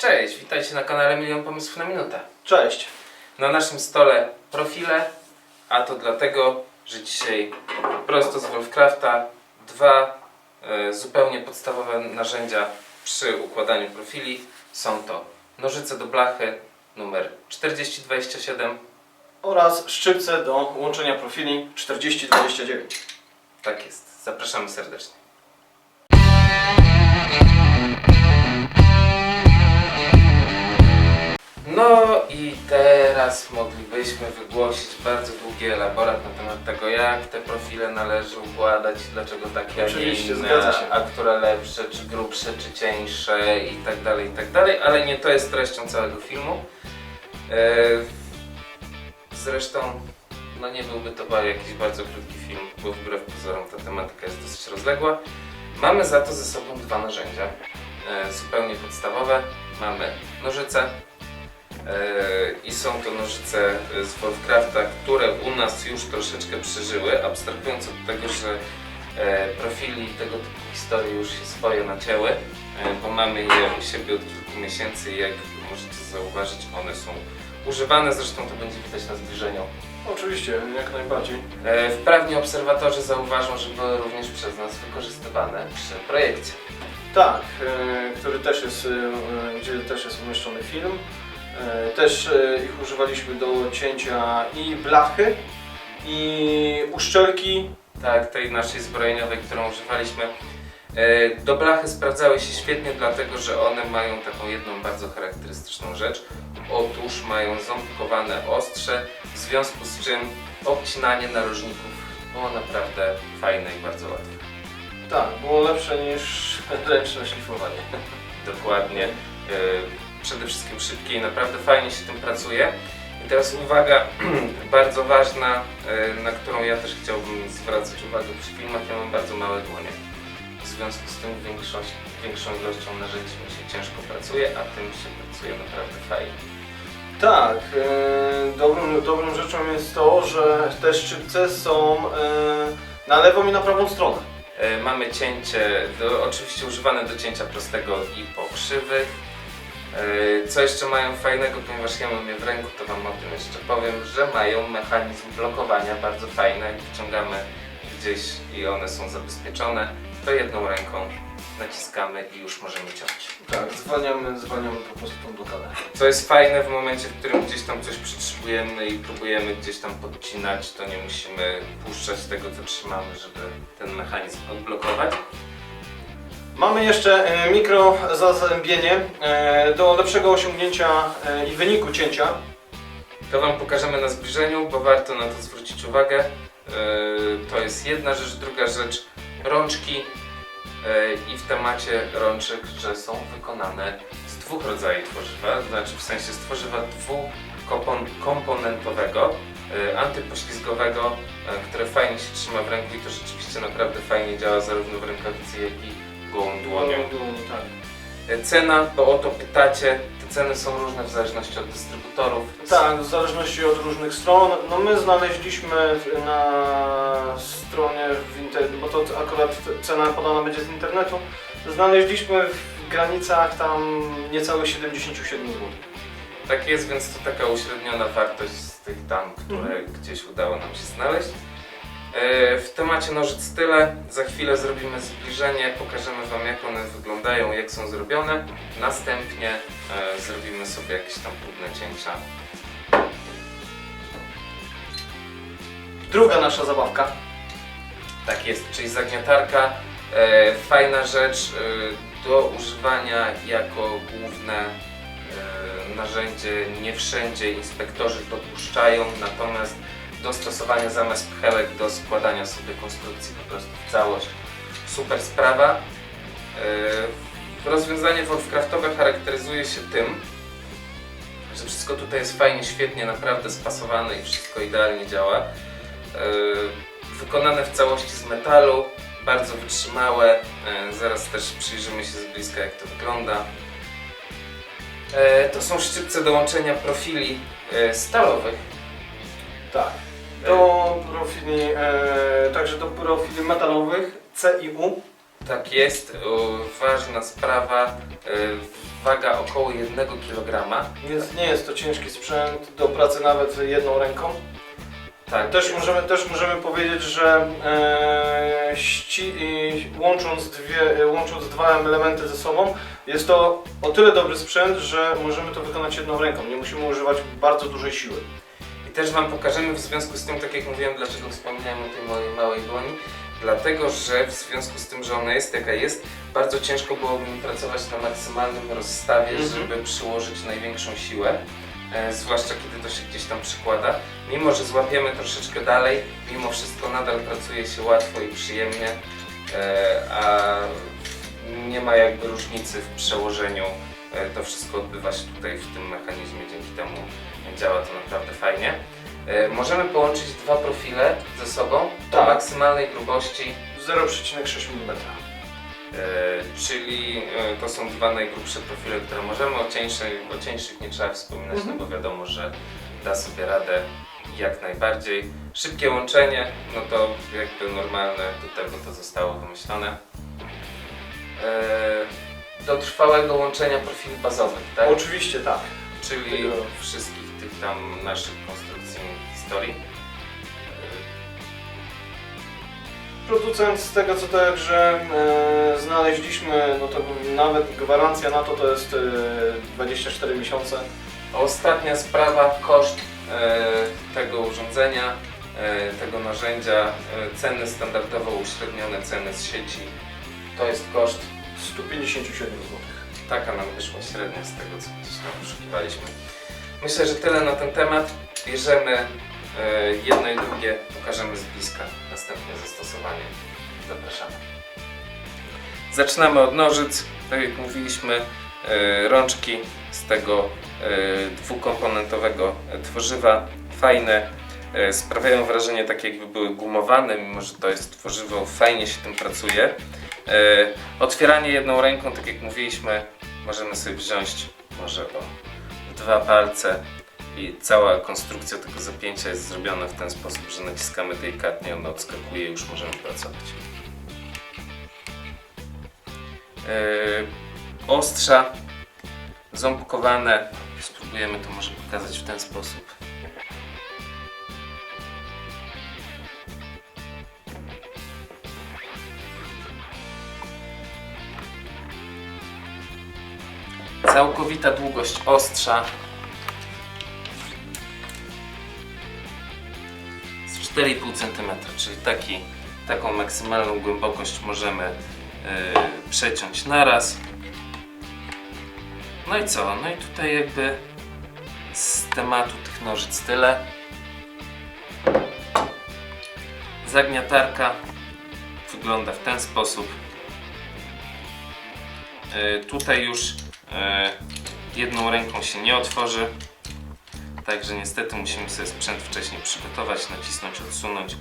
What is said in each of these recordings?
Cześć, witajcie na kanale Milion Pomysłów na Minutę. Cześć. Na naszym stole profile, a to dlatego, że dzisiaj prosto z Wolfcrafta dwa e, zupełnie podstawowe narzędzia przy układaniu profili. Są to nożyce do blachy numer 4027, Oraz szczypce do łączenia profili 4029. tak jest, zapraszamy serdecznie. I teraz moglibyśmy wygłosić bardzo długi elaborat na temat tego, jak te profile należy układać, dlaczego takie, a nie Oczywiście, inne, zgadza się. a które lepsze, czy grubsze, czy cieńsze i tak dalej, i tak dalej, ale nie to jest treścią całego filmu. E, Zresztą, no nie byłby to ba- jakiś bardzo krótki film, bo wbrew pozorom ta tematyka jest dosyć rozległa. Mamy za to ze sobą dwa narzędzia, e, zupełnie podstawowe. Mamy nożyce, i są to nożyce z Wolfcrafta, które u nas już troszeczkę przeżyły, abstrahując od tego, że e, profili tego typu historii już się swoje nacięły, e, bo mamy je u siebie od kilku miesięcy i jak możecie zauważyć, one są używane, zresztą to będzie widać na zbliżeniu. Oczywiście, jak najbardziej. E, Wprawni obserwatorzy zauważą, że były również przez nas wykorzystywane przy projekcie. Tak, e, który też jest, e, gdzie też jest umieszczony film. E, Też e, ich używaliśmy do cięcia i blachy, i uszczelki. Tak, tej naszej zbrojeniowej, którą używaliśmy. E, Do blachy sprawdzały się świetnie, dlatego że one mają taką jedną bardzo charakterystyczną rzecz. Otóż mają ząbkowane ostrze, w związku z czym obcinanie narożników było naprawdę fajne i bardzo łatwe. Tak, było lepsze niż ręczne szlifowanie. Dokładnie. Przede wszystkim szybkie i naprawdę fajnie się tym pracuje. I teraz uwaga bardzo ważna, e, na którą ja też chciałbym zwracać uwagę przy filmach. Ja mam bardzo małe dłonie. W związku z tym większość, większą ilością narzędzi mi się ciężko pracuje, a tym się pracuje naprawdę fajnie. Tak, e, dobrą, dobrą rzeczą jest to, że te szczypce są e, na lewą i na prawą stronę. Mamy cięcie, do, oczywiście używane do cięcia prostego i pokrzywych. E, Co jeszcze mają fajnego, ponieważ ja mam je w ręku, to Wam o tym jeszcze powiem, że mają mechanizm blokowania bardzo fajny. Jak wciągamy gdzieś i one są zabezpieczone, to jedną ręką naciskamy i już możemy ciąć. Tak, zwalniamy, zwalniamy po prostu tą blokadę. Co jest fajne w momencie, w którym gdzieś tam coś przytrzymujemy i próbujemy gdzieś tam podcinać, to nie musimy puszczać tego, co trzymamy, żeby ten mechanizm odblokować. Mamy jeszcze e, mikro zazębienie e, do lepszego osiągnięcia e, i wyniku cięcia. To Wam pokażemy na zbliżeniu, bo warto na to zwrócić uwagę. To jest jedna rzecz, druga rzecz rączki i w temacie rączek, że są wykonane z dwóch rodzajów tworzywa, znaczy w sensie z tworzywa dwukomponentowego, antypoślizgowego, które fajnie się trzyma w ręku i to rzeczywiście naprawdę fajnie działa zarówno w rękawicy, jak i gołą dłonią. Tak. Yy, Cena, bo o to pytacie, te ceny są różne w zależności od dystrybutorów. tak, w zależności od różnych stron. No my znaleźliśmy na stronie w inter... bo to akurat cena podana będzie z internetu. Znaleźliśmy w granicach tam niecałe 77 zł. Tak jest, więc to taka uśredniona wartość z tych dam, które Mhm. gdzieś udało nam się znaleźć. E, W temacie nożyc tyle. Za chwilę zrobimy zbliżenie, pokażemy Wam jak one wyglądają, jak są zrobione. Następnie e, zrobimy sobie jakieś tam próbne cięcia. Druga nasza zabawka. Tak jest, czyli zagniatarka. E, fajna rzecz do używania jako główne narzędzie. Nie wszędzie inspektorzy dopuszczają, natomiast do stosowania zamiast pchełek do składania sobie konstrukcji po prostu w całość. Super sprawa. E, rozwiązanie Wolfcraftowe charakteryzuje się tym, że wszystko tutaj jest fajnie, świetnie, naprawdę spasowane i wszystko idealnie działa. E, wykonane w całości z metalu, bardzo wytrzymałe. E, zaraz też przyjrzymy się z bliska jak to wygląda. To są szczypce do łączenia profili stalowych. Tak. Do profili, e, także do profili metalowych C i U. Tak jest, o, ważna sprawa, e, waga około 1 kg. Więc nie jest to ciężki sprzęt do pracy nawet jedną ręką. Tak, Też możemy, też możemy powiedzieć, że e, ści, i łącząc, dwie, e, łącząc dwa elementy ze sobą, jest to o tyle dobry sprzęt, że możemy to wykonać jedną ręką. Nie musimy używać bardzo dużej siły. I też Wam pokażemy w związku z tym, tak jak mówiłem, dlaczego wspomniałem o tej mojej małej dłoni. Dlatego, że w związku z tym, że ona jest jaka jest, bardzo ciężko byłoby mi pracować na maksymalnym rozstawie, Mhm. żeby przyłożyć największą siłę. E, zwłaszcza kiedy to się gdzieś tam przykłada. Mimo, że złapiemy troszeczkę dalej, mimo wszystko nadal pracuje się łatwo i przyjemnie, e, a nie ma jakby różnicy w przełożeniu. E, to wszystko odbywa się tutaj w tym mechanizmie, dzięki temu działa to naprawdę fajnie. E, Możemy połączyć dwa profile ze sobą do Tak. maksymalnej grubości, 0,6 mm. e, czyli e, to są dwa najgrubsze profile, które możemy. O cieńszych, o cieńszych nie trzeba wspominać, Mhm. no bo wiadomo, że da sobie radę jak najbardziej. Szybkie łączenie, no to jakby normalne, do tego to zostało wymyślone. Do trwałego łączenia profili bazowych, tak? Oczywiście tak. Czyli wszystkich tych tam naszych konstrukcji historii. Producent z tego co także e, znaleźliśmy, no to nawet gwarancja na to to jest e, 24 miesiące. Ostatnia sprawa, koszt e, tego urządzenia, e, tego narzędzia, e, ceny standardowo uśrednione ceny z sieci. To jest koszt, 157 zł. taka nam wyszła średnia z tego, co gdzieś tam poszukiwaliśmy. Myślę, że tyle na ten temat. Bierzemy e, jedno i drugie, pokażemy z bliska następne zastosowanie. Zapraszamy. Zaczynamy od nożyc. Tak jak mówiliśmy, e, rączki z tego e, dwukomponentowego tworzywa. Fajne, sprawiają wrażenie tak jakby były gumowane, mimo że to jest tworzywo, fajnie się tym pracuje. Otwieranie jedną ręką, tak jak mówiliśmy, możemy sobie wziąć może o dwa palce i cała konstrukcja tego zapięcia jest zrobiona w ten sposób, że naciskamy delikatnie, ono odskakuje i już możemy pracować. Yy, ostrza ząbkowane. Spróbujemy to może pokazać w ten sposób. Całkowita długość ostrza z 4,5 cm, czyli taki, taką maksymalną głębokość możemy yy, przeciąć naraz. No i co? No i tutaj jakby z tematu tych nożyc tyle. Zagniatarka wygląda w ten sposób. Yy, tutaj już jedną ręką się nie otworzy. Także niestety musimy sobie sprzęt wcześniej przygotować, nacisnąć, odsunąć.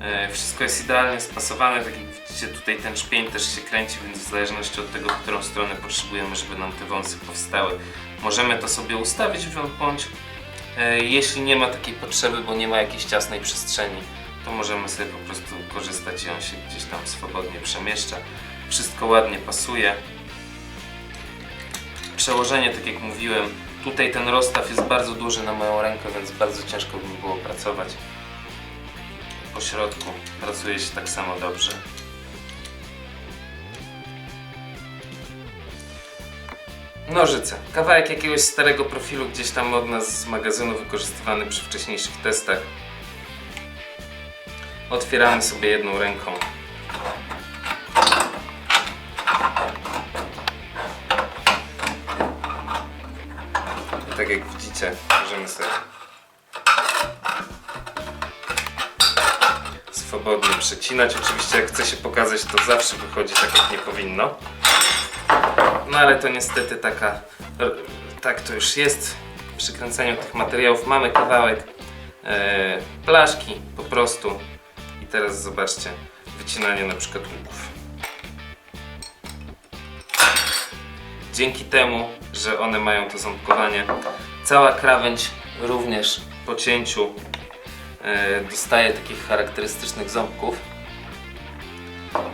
E, Wszystko jest idealnie spasowane, tak jak widzicie tutaj ten szpień też się kręci, więc w zależności od tego, w którą stronę potrzebujemy, żeby nam te wąsy powstały, możemy to sobie ustawić bądź e, jeśli nie ma takiej potrzeby, bo nie ma jakiejś ciasnej przestrzeni, to możemy sobie po prostu korzystać i on się gdzieś tam swobodnie przemieszcza. Wszystko ładnie pasuje. Przełożenie, tak jak mówiłem, tutaj ten rozstaw jest bardzo duży na moją rękę, więc bardzo ciężko by mi było pracować. Po środku pracuje się tak samo dobrze. Nożyce. Kawałek jakiegoś starego profilu gdzieś tam od nas z magazynu wykorzystywany przy wcześniejszych testach. Otwieramy sobie jedną ręką. Widzicie, możemy sobie swobodnie przecinać. Oczywiście jak chce się pokazać, to zawsze wychodzi tak jak nie powinno. No ale to niestety taka, tak to już jest. Przy kręceniu tych materiałów mamy kawałek e, blaszki po prostu. I teraz zobaczcie, wycinanie na przykład łuków. Dzięki temu, że one mają to ząbkowanie, cała krawędź również po cięciu e, dostaje takich charakterystycznych ząbków.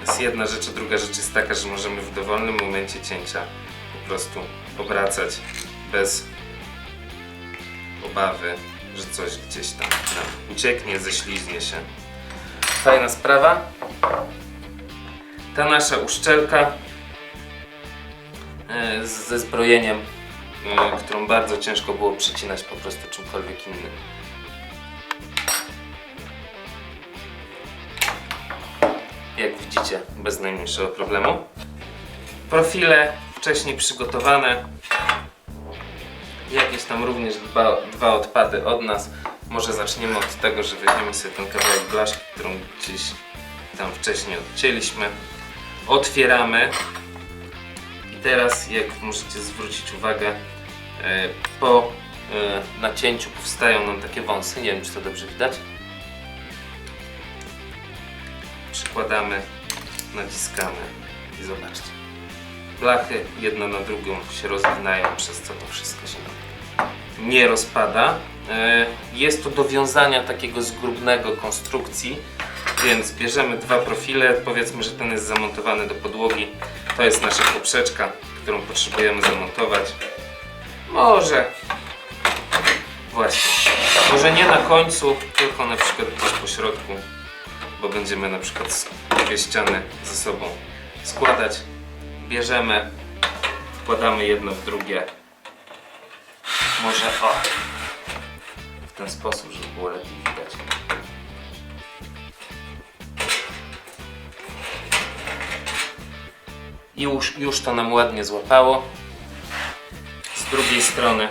Jest jedna rzecz, a druga rzecz jest taka, że możemy w dowolnym momencie cięcia po prostu obracać bez obawy, że coś gdzieś tam nam ucieknie, ześliznie się. Fajna sprawa. Ta nasza uszczelka e, ze zbrojeniem, którą bardzo ciężko było przecinać po prostu czymkolwiek innym. Jak widzicie, bez najmniejszego problemu. Profile wcześniej przygotowane. Jakieś tam również dwa, dwa odpady od nas. Może zaczniemy od tego, że weźmiemy sobie ten kawałek blaszki, którą gdzieś tam wcześniej odcięliśmy. Otwieramy. I teraz, jak możecie zwrócić uwagę, po e, nacięciu powstają nam takie wąsy. Nie wiem, czy to dobrze widać. Przykładamy, naciskamy i zobaczcie. Blachy jedna na drugą się rozginają, przez co to wszystko się nie rozpada. E, Jest to do wiązania takiego zgrubnego konstrukcji, więc bierzemy dwa profile. Powiedzmy, że ten jest zamontowany do podłogi. To jest nasza poprzeczka, którą potrzebujemy zamontować. Może właśnie, może nie na końcu, tylko na przykład gdzieś po środku, bo będziemy na przykład dwie ściany ze sobą składać. Bierzemy, wkładamy jedno w drugie. Może o, w ten sposób, żeby było lepiej widać. I już, już to nam ładnie złapało. Drugiej strony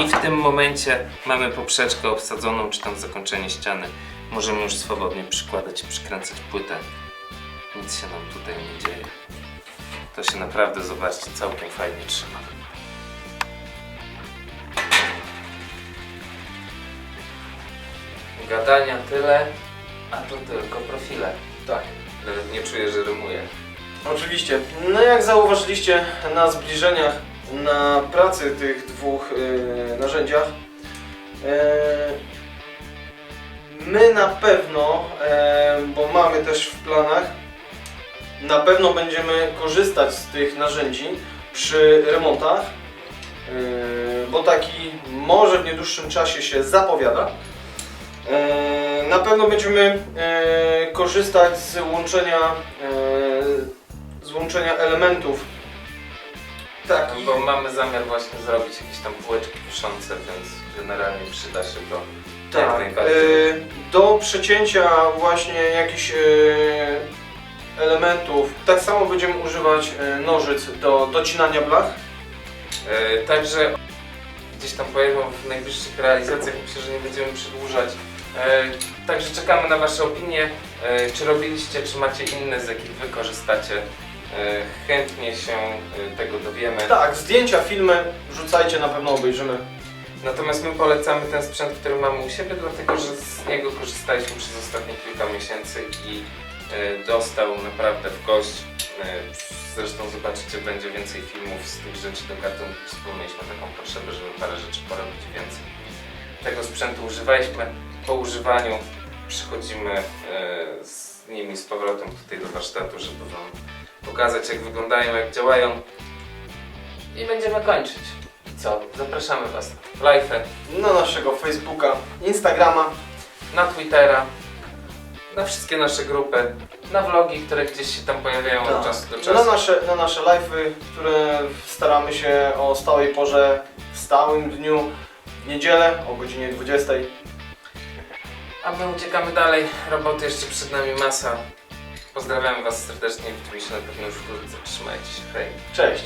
I w tym momencie mamy poprzeczkę obsadzoną, czy tam zakończenie ściany. Możemy już swobodnie przykładać i przykręcać płytę. Nic się nam tutaj nie dzieje. To się naprawdę, zobaczcie, całkiem fajnie trzyma. Gadania tyle, a to tylko profile. Tak. Nawet nie czuję, że rymuję. Oczywiście. No jak zauważyliście na zbliżeniach, na pracy tych dwóch y, narzędziach, y, my na pewno, y, bo mamy też w planach, na pewno będziemy korzystać z tych narzędzi przy remontach, bo taki może w niedłuższym czasie się zapowiada. Na pewno będziemy korzystać z łączenia z łączenia elementów takich. Bo mamy zamiar właśnie zrobić jakieś tam półeczki wiszące, więc generalnie przyda się to jak Tak, najbardziej. y, do przecięcia właśnie jakichś y, elementów. Tak samo będziemy używać y, nożyc do docinania blach. E, Także gdzieś tam pojawią w najbliższych realizacjach. Myślę, że nie będziemy przedłużać. E, Także czekamy na Wasze opinie. E, Czy robiliście, czy macie inne, z jakich Wy korzystacie? E, Chętnie się e, tego dowiemy. Tak, zdjęcia, filmy wrzucajcie, na pewno obejrzymy. Natomiast my polecamy ten sprzęt, który mamy u siebie, dlatego że z niego korzystaliśmy przez ostatnie kilka miesięcy i e, dostał naprawdę w kość. E, Zresztą zobaczycie, będzie więcej filmów z tych rzeczy do gatunku. Wspomnieliśmy taką potrzebę, żeby parę rzeczy porobić więcej. Tego sprzętu używaliśmy. Po używaniu przychodzimy e, z nimi z powrotem tutaj do warsztatu, żeby Wam pokazać jak wyglądają, jak działają. I będziemy kończyć. I co? Zapraszamy Was na live'y, Na naszego Facebooka, Instagrama. na Twittera, na wszystkie nasze grupy, na vlogi, które gdzieś się tam pojawiają od Tak. czasu do Na czasu. nasze, na nasze live'y, które staramy się o stałej porze, w stałym dniu, w niedzielę o godzinie 20. A my uciekamy dalej. Roboty jeszcze przed nami masa. Pozdrawiamy Was serdecznie. Widzimy się na pewno już wkrótce. Trzymajcie się. Hej. Cześć!